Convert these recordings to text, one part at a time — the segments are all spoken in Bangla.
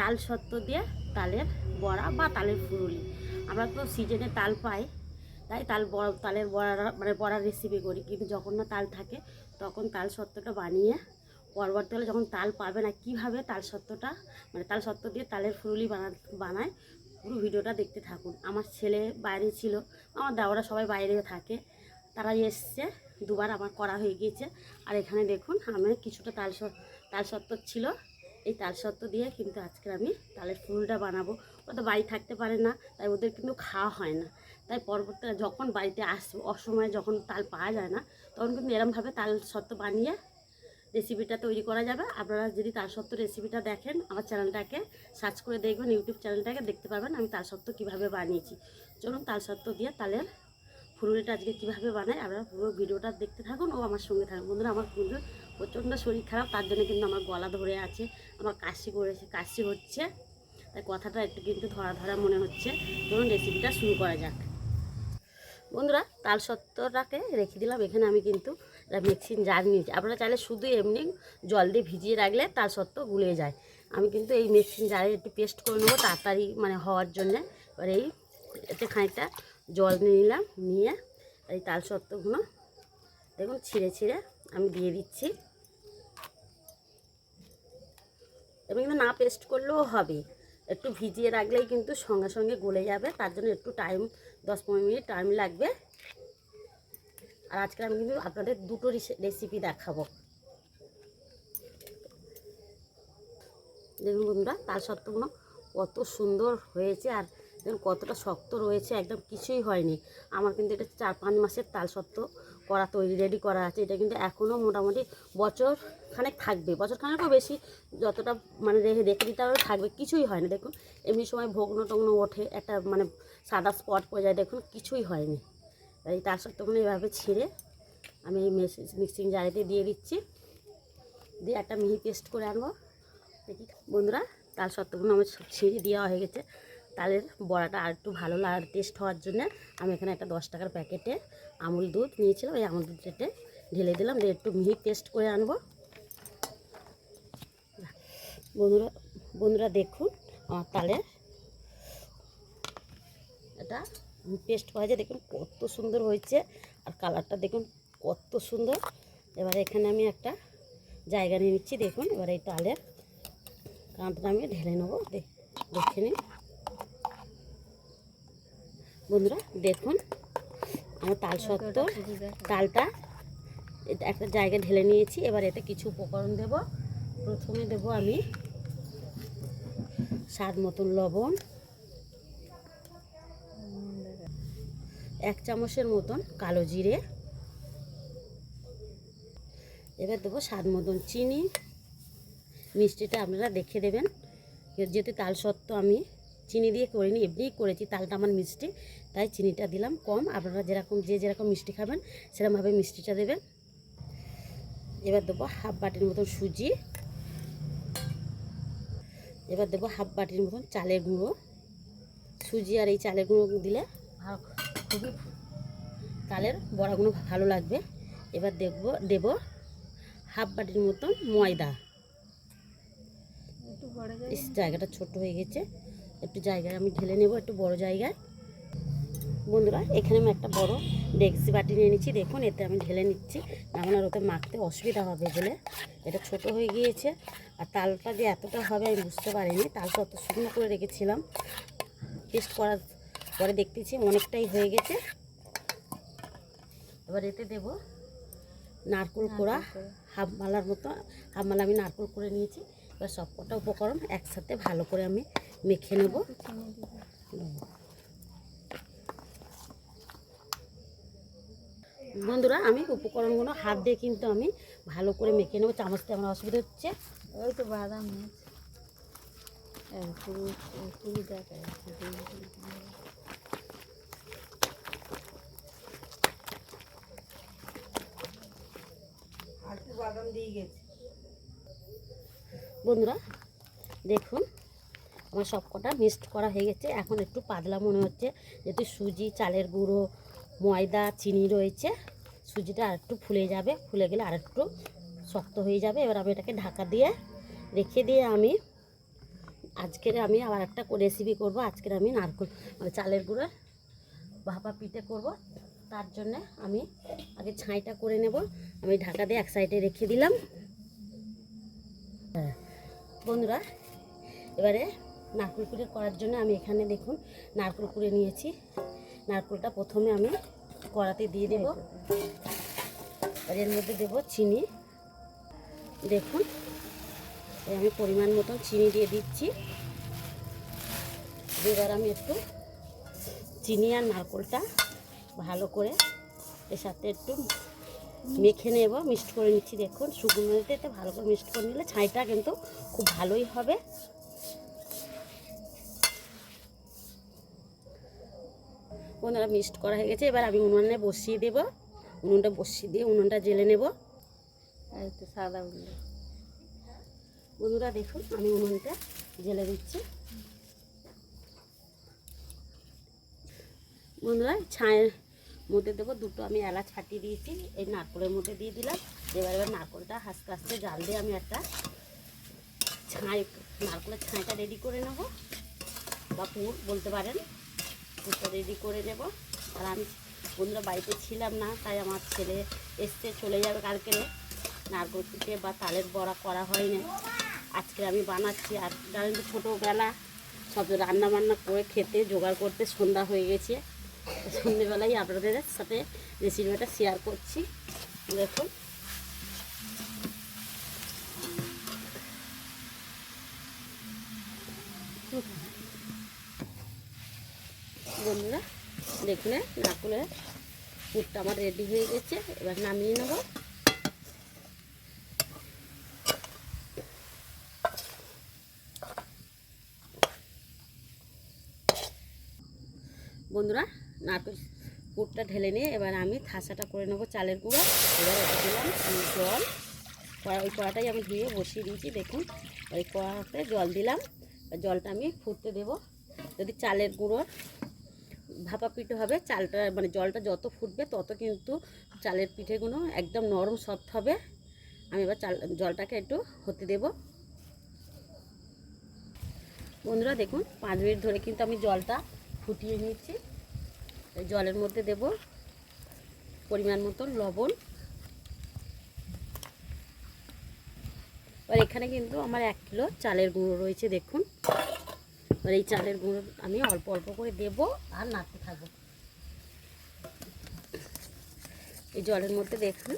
তাল সত্ত্ব দিয়ে তালের বড়া বা তালের ফুরুলি। আমরা তো সিজনে তাল পাই, তাই তাল বড়া তালের বড়া মানে বড়ার রেসিপি করি। কিন্তু যখন না তাল থাকে, তখন তাল সত্ত্বটা বানিয়ে পরবর্তীকালে যখন তাল পাবে না, কীভাবে তাল সত্ত্বটা মানে তাল সত্ত্ব দিয়ে তালের ফুরুলি বানা, বানায়, পুরো ভিডিওটা দেখতে থাকুন। আমার ছেলে বাইরে ছিল, আমার দাওরা সবাই বাইরে থাকে, তারা এসছে, দুবার আমার করা হয়ে গিয়েছে। আর এখানে দেখুন আমি কিছুটা তাল তাল সত্ত্ব ছিল। এই তাল সত্ত্ব দিয়ে কিন্তু আজকে আমি তালের ফুলটা বানাবো। ও তো বাড়ি থাকতে পারে না, তাই ওদের কিন্তু খাওয়া হয় না। তাই পরবর্তীতে যখন বাড়িতে আসবে, অসময়ে যখন তাল পাওয়া যায় না, তখন কিন্তু এরমভাবে তাল সত্ত্ব বানিয়ে রেসিপিটা তৈরি করা যাবে। আপনারা যদি তাল সত্ত্ব রেসিপিটা দেখেন, আমার চ্যানেলটাকে সার্চ করে দেখবেন ইউটিউব চ্যানেলটাকে দেখতে পাবেন আমি তাল সত্ত্ব কীভাবে বানিয়েছি। চলুন তাল সত্ত্ব দিয়ে তালের ফুলুরিটা আজকে কীভাবে বানাই, আপনারা পুরো ভিডিওটা দেখতে থাকুন ও আমার সঙ্গে থাকুন। বন্ধুরা, আমার কিন্তু প্রচণ্ড শরীর খারাপ, তার জন্য কিন্তু আমার গলা ধরে আছে, আমার কাশি করেছে, কাশি হচ্ছে। তাই কথাটা একটু কিন্তু ধরা ধরা মনে হচ্ছে। ধরুন রেসিপিটা শুরু করা যাক। বন্ধুরা, তাল সত্ত্বটাকে রেখে দিলাম। এখানে আমি কিন্তু মিক্সিং জার নিয়েছি। আপনারা চাইলে শুধু এমনি জল দিয়ে ভিজিয়ে রাখলে তাল সত্ত্ব গুলিয়ে যায়। আমি কিন্তু এই মিক্সিং জারে একটু পেস্ট করে নেব তাড়াতাড়ি মানে হওয়ার জন্যে। এবার এই এতে খানিকটা জল নিয়ে নিলাম, নিয়ে এই তাল সত্ত্বগুলো দেখুন, ছিঁড়ে ছিঁড়ে আমি দিয়ে দিচ্ছি। এবং কিন্তু না পেস্ট করলেও হবে। একটু ভিজিয়ে রাখলেই কিন্তু সঙ্গে সঙ্গে গলে যাবে। তার জন্য একটু টাইম, দশ পনেরো মিনিট টাইম লাগবে। আর আজকে আমি কিন্তু আপনাদের দুটো রেসিপি দেখাবো। দেখুন বন্ধুরা তার সত্ত্বগুলো কত সুন্দর হয়েছে। আর দেখুন, কতটা শক্ত রয়েছে, একদম কিছুই হয়নি। আমার কিন্তু এটা চার পাঁচ মাসের তাল সত্ত্ব করা তৈরি রেডি করা আছে। এটা কিন্তু এখনও মোটামুটি বছর খানেক থাকবে। বছর খানেকও বেশি যতটা মানে রেখে রেখে দিতে হবে, থাকবে। কিছুই হয় না দেখুন। এমনি সময় ভগ্ন টগ্ন ওঠে, একটা মানে সাদা স্পট পড়ে যায়, দেখুন, কিছুই হয়নি। এই তার সত্ত্বেগুলো এভাবে ছিঁড়ে আমি এই মিক্সিং জারিতে দিয়ে দিচ্ছি। দিয়ে একটা মিহি পেস্ট করে আনব। দেখি বন্ধুরা, তাল সত্ত্বগুলো আমার সব ছিঁড়ে দেওয়া হয়ে গেছে। তালের বড়াটা আর একটু ভালো লাগার টেস্ট হওয়ার জন্য আমি এখানে একটা দশ টাকার প্যাকেটে আমুল দুধ নিয়েছিলাম। ওই আমুল দুধটাতে ঢেলে দিলাম। দিয়ে একটু মিহি পেস্ট করে আনব। বন্ধুরা বন্ধুরা দেখুন আমার তালের এটা পেস্ট করা যায় দেখুন কত সুন্দর হয়েছে। আর কালারটা দেখুন কত সুন্দর। এবারে এখানে আমি একটা জায়গা নিয়ে নিচ্ছি। দেখুন, এবার এই তালের কাঁধটা আমি ঢেলে নেব। দেখে নিন। বন্ধুরা, দেখুন, আমার তাল সত্ত্ব তালটা একটা জায়গায় ঢেলে নিয়েছি। এবার এতে কিছু উপকরণ দেব। প্রথমে দেব আমি স্বাদ মতন লবণ। এক চামচের মতন কালো জিরে। এবার দেবো স্বাদ মতন চিনি। মিষ্টিটা আপনারা দেখে দেবেন। যেহেতু তাল সত্ত্ব আমি চিনি দিয়ে করিনি এমনিই করেছি তালটা আমার মিষ্টি তাই চিনিটা দিলাম কম। আপনারা যেরকম যে যেরকম মিষ্টি খাবেন সেরকমভাবে মিষ্টিটা দেবেন। এবার দেবো হাফ বাটির মতন সুজি। এবার দেবো হাফ বাটির মতন চালের গুঁড়ো। সুজি আর এই চালের গুঁড়ো দিলে খুবই তালের বড়াগুলো ভালো লাগবে। এবার দেখব দেব হাফ বাটির মতন ময়দা। জায়গাটা ছোট হয়ে গেছে। একটু জায়গায় আমি ঢেলে নেব একটু বড় জায়গায়। বন্ধুরা এখানে আমি একটা বড় ডেক্সি বাটি নিয়ে নিচ্ছি। দেখুন এতে আমি ঢেলে নিচ্ছি। আমার আর ওতে মাখতে অসুবিধা হবে বলে। এটা ছোট হয়ে গিয়েছে আর তালটা যে এতটা হবে আমি বুঝতে পারিনি। তালটা অত শুকনো করে রেখেছিলাম। টেস্ট করার পরে দেখতেছি অনেকটাই হয়ে গেছে। এবার এতে দেব নারকেল কোড়া। হাফ মালার মতো হাফ মালা আমি নারকেল করে নিয়েছি। এবার সব কটা উপকরণ একসাথে ভালো করে আমি মেখে নেব। বন্ধুরা আমি উপকরণগুলো হাত দিয়ে কিন্তু আমি ভালো করে মেখে নেব। চামচতে আমার অসুবিধা হচ্ছে। ওই তো বাদাম পুরো পুরো দেখায় বন্ধুরা দেখুন আমার সব কটা মিক্সড করা হয়ে গেছে। এখন একটু পাতলা মনে হচ্ছে। যেহেতু সুজি, চালের গুঁড়ো, ময়দা, চিনি রয়েছে, সুজিটা আর একটু ফুলে যাবে। ফুলে গেলে আর একটু শক্ত হয়ে যাবে। এবার আমি এটাকে ঢাকা দিয়ে রেখে দিয়ে আমি আজকের আমি আবার একটা রেসিপি করব। আজকের আমি নারকেল মানে চালের গুঁড়ো ভাপা পিঠে করব। তার জন্যে আমি আগে ছাইটা করে নেব। আমি ঢাকা দিয়ে এক সাইডে রেখে দিলাম। হ্যাঁ। বন্ধুরা, এবারে নারকেল পিঠে করার জন্য আমি এখানে দেখুন নারকেল কুড়ে নিয়েছি। নারকেলটা প্রথমে আমি কড়াতে দিয়ে দেব। আর এর মধ্যে দেব চিনি। দেখুন আমি পরিমাণ মতন চিনি দিয়ে দিচ্ছি। এবার আমি একটু চিনি আর নারকেলটা ভালো করে এর সাথে একটু মেখে নেব, মিক্সড করে নিচ্ছি। দেখুন, শুকনো ভালো করে মিক্সড করে নিলে ছাইটা কিন্তু খুব ভালোই হবে। বন্ধুরা মিক্সড করা হয়ে গেছে। এবার আমি উনুনে বসিয়ে দেব। উনুনটা বসিয়ে দিয়ে উনুনটা জেলে নেব। এই তো সাদা উঠল বন্ধুরা, দেখুন, আমি উনুনটা জেলে দিচ্ছি। বন্ধুরা, ছায়ের মধ্যে দেবো দুটো আমি এলাচ ফাটিয়ে দিয়েছি। এই নারকলের মধ্যে দিয়ে দিলাম। এবার এবার নারকলটা আস্তে আস্তে জাল দিয়ে আমি একটা ছাই নারকলের ছাইটা রেডি করে নেব। বা পুর বলতে পারেন। পুরটা রেডি করে নেব। আর আমি বন্ধুরা বাড়িতে ছিলাম না, তাই আমার ছেলে এসছে, চলে যাবে কালকে। নারকল পিঠে বা তালের বড়া করা হয়নি। আজকে আমি বানাচ্ছি। আর জানেন তো ছোটোবেলা সব রান্না বান্না করে খেতে, জোগাড় করতে সন্ধ্যা হয়ে গেছে। সন্ধ্যেবেলায় আপনাদের সাথে রেসিপিটা শেয়ার করছি। দেখুন বন্ধুরা দেখুন নারকুলের পুরটা আমার রেডি হয়ে গেছে, এবার নামিয়ে নেব। বন্ধুরা, নারকেল পুরটা ঢেলে নিয়ে এবার আমি থাসাটা করে নেব চালের গুঁড়ো। এবার এটা দিলাম জল। কড়া ওই কড়াটাই আমি ধুয়ে বসিয়ে দিয়েছি, দেখুন। ওই কড়াতে জল দিলাম। জলটা আমি ফুটতে দেব। যদি চালের গুঁড়োর ভাপা পিঠে হবে চালটা মানে জলটা যত ফুটবে তত কিন্তু চালের পিঠেগুলো একদম নরম সফট হবে। আমি এবার চাল, জলটাকে একটু হতে দেব। বন্ধুরা দেখুন, পাঁচ মিনিট ধরে কিন্তু আমি জলটা ফুটিয়ে এই জলের মধ্যে দেব পরিমাণ মতো লবণ। আর এখানে কিন্তু আমার এক কিলো চালের গুঁড়ো রয়েছে, দেখুন। আর এই চালের গুঁড়ো আমি অল্প অল্প করে দেব আর নাড়তে থাকব। এই জলের মধ্যে দেখুন।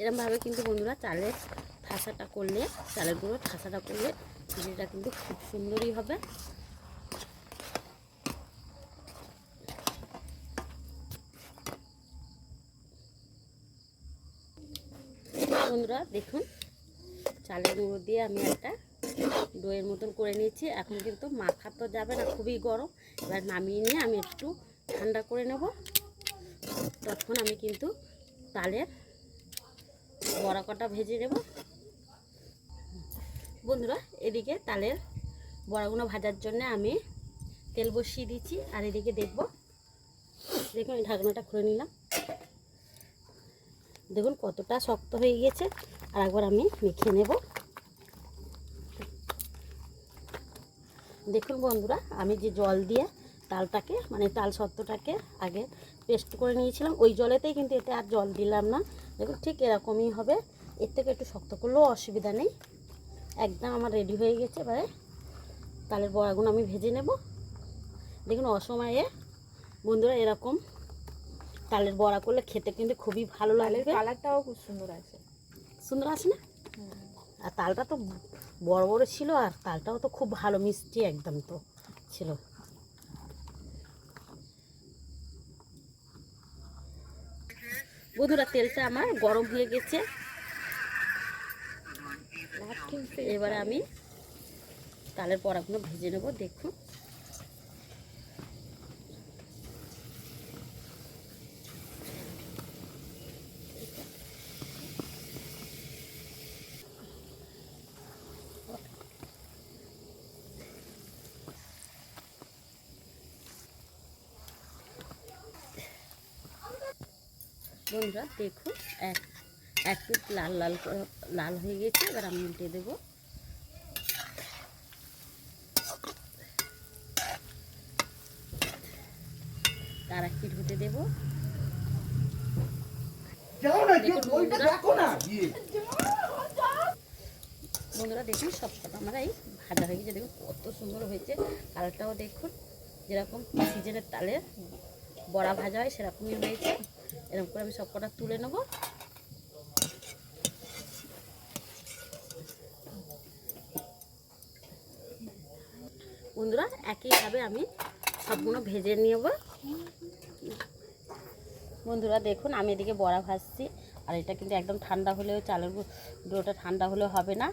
এরমভাবে কিন্তু বন্ধুরা চালের ঠাসাটা করলে, চালের গুঁড়ো ঠাসাটা করলে চিনিটা কিন্তু খুব সুন্দরই হবে। বন্ধুরা, দেখুন, চালের গুঁড়ো দিয়ে আমি একটা দইয়ের মতন করে নিয়েছি। এখন কিন্তু মাখা তো যাবে না, খুবই গরম। এবার নামিয়ে নিয়ে আমি একটু ঠান্ডা করে নেব। তখন আমি কিন্তু তালের বড়া কটা ভেজে নেব। বন্ধুরা, এদিকে তালের বড়াগুলো ভাজার জন্য আমি তেল বসিয়ে দিচ্ছি আর এদিকে দেখব, দেখুন ঢাকনাটা খুলে নিলাম। দেখুন কতটা শক্ত হয়ে গিয়েছে। আর একবার আমি মেখে নেব। দেখুন বন্ধুরা, আমি যে জল দিয়ে তালটাকে মানে তাল সত্ত্বটাকে আগে পেস্ট করে নিয়েছিলাম, ওই জলেতেই কিন্তু এতে আর জল দিলাম না। দেখুন ঠিক এরকমই হবে। এর থেকে একটু শক্ত করলেও অসুবিধা নেই। একদম আমার রেডি হয়ে গেছে। এবারে তালের বড়াগুলো আমি ভেজে নেব। দেখুন অসময়ে বন্ধুরা এরকম তালের বড়া করলে খেতে কিন্তু খুবই ভালো লাগে কালারটাও খুব সুন্দর আছে। সুন্দর আছে না? আর তালটা তো বড় বড় ছিল আর তালটাও তো খুব ভালো মিষ্টি একদম তো ছিল। বন্ধুরা তেলটা আমার গরম হয়ে গেছে। এবারে আমি তালের বড়াগুলো ভেজে নেব দেখুন। বন্ধুরা দেখুন এক এক পিঠ লাল লাল লাল হয়ে গেছে এবার আমি উল্টে দেবো। তার এক পিঠ হতে দেবো বন্ধুরা। দেখো দেখুন সব কটা আমরা এই ভাজা হয়ে গেছে। দেখুন কত সুন্দর হয়েছে। কালারটাও দেখুন যেরকম সিজনের তালের বড়া ভাজা হয় সেরকমই হয়েছে। এরকম করে আমি সব কটা তুলে নেব। বন্ধুরা, একইভাবে আমি সবগুলো ভেজে নেব। বন্ধুরা, দেখুন, আমি এদিকে বড়া ভাজছি। আর এটা কিন্তু একদম ঠান্ডা হলেও চালের ডোটা ঠান্ডা হলেও হবে না।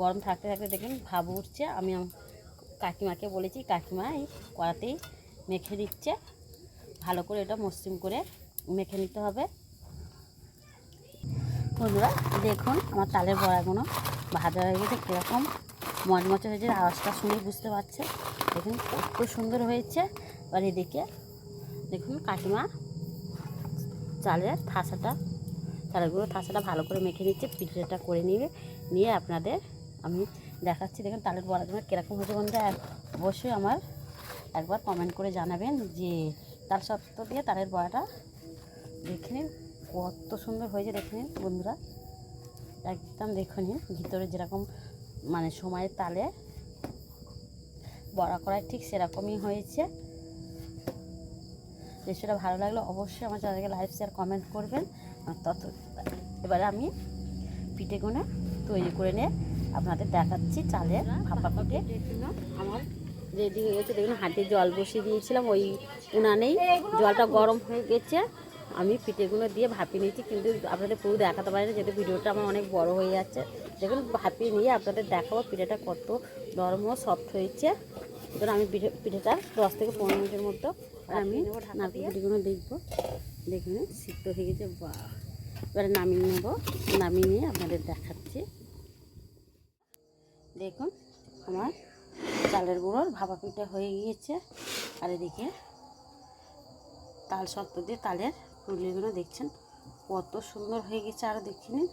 গরম থাকতে থাকতে দেখুন, ভাব উঠছে। আমি কাকিমাকে বলেছি, কাকিমা এই কড়াতেই মেখে দিচ্ছে। ভালো করে এটা মসৃণ করে মেখে নিতে হবে। বন্ধুরা, দেখুন আমার তালের বড়াগুলো ভাজা হয়ে গেছে, কীরকম মচমচে হয়েছে, আওয়াজটা শুনে বুঝতে পারছে। দেখুন কত সুন্দর হয়েছে। এবার এদিকে দেখুন কাকিমা চালের থাসাটা চালেরগুলো থাসাটা ভালো করে মেখে নিচ্ছে, পিঠেটা করে নিয়ে নিয়ে আপনাদের আমি দেখাচ্ছি। দেখুন তালের বড়াগুলো কীরকম হয়েছে বন্ধুরা, অবশ্যই আমার একবার কমেন্ট করে জানাবেন যে তার সত্ত্ব দিয়ে তালের বড়াটা দেখে নিন, কত সুন্দর হয়েছে দেখে নিন বন্ধুরা। একদম দেখে নিন, ভিতরে যেরকম মানে সময়ের তালে বড়া করায় ঠিক সেরকমই হয়েছে। রেসিপিটা ভালো লাগলে অবশ্যই আমার চ্যানেলকে লাইক শেয়ার কমেন্ট করবেন। তত, এবারে আমি পিঠেগুলো তৈরি করে নিয়ে আপনাদের দেখাচ্ছি চালে ভাপা পিঠে আমার রেডি হয়ে গেছে, দেখুন হাঁটে জল বসিয়ে দিয়েছিলাম, ওই উনানেই জলটা গরম হয়ে গেছে। আমি পিঠেগুলো দিয়ে ভাপিয়ে নিয়েছি কিন্তু আপনাদের পুরো দেখাতে পারি না যেহেতু ভিডিওটা আমার অনেক বড় হয়ে যাচ্ছে। দেখুন ভাপিয়ে নিয়ে আপনাদের দেখাবো পিঠেটা কত নরম ও সফট হয়েছে। এবার আমি পিঠে পিঠেটা দশ থেকে পনেরো মিনিটের মতো আমি নারকেল পিঠেগুলো দেখব। দেখুন সিদ্ধ হয়ে গেছে বা এবারে নামিয়ে নেব নামিয়ে নিয়ে আপনাদের দেখাচ্ছি। দেখুন আমার চালের গুঁড়োর ভাপা পিঠা হয়ে গিয়েছে। আর এদিকে তাল সত্ত্ব দিয়ে তালের পুরুলিগুলো দেখছেন? কত সুন্দর হয়ে গেছে আরও দেখে নিন।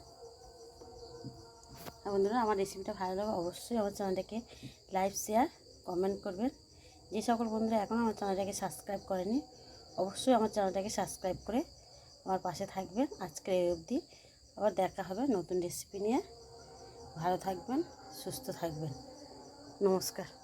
আর বন্ধুরা, আমার রেসিপিটা ভালো লাগে অবশ্যই আমার চ্যানেলটাকে লাইক শেয়ার কমেন্ট করবেন। যে সকল বন্ধুরা এখনও আমার চ্যানেলটাকে সাবস্ক্রাইব করেনি, অবশ্যই আমার চ্যানেলটাকে সাবস্ক্রাইব করে আমার পাশে থাকবেন। আজকের এই অবধি আবার দেখা হবে নতুন রেসিপি নিয়ে। ভালো থাকবেন, সুস্থ থাকবেন। নমস্কার।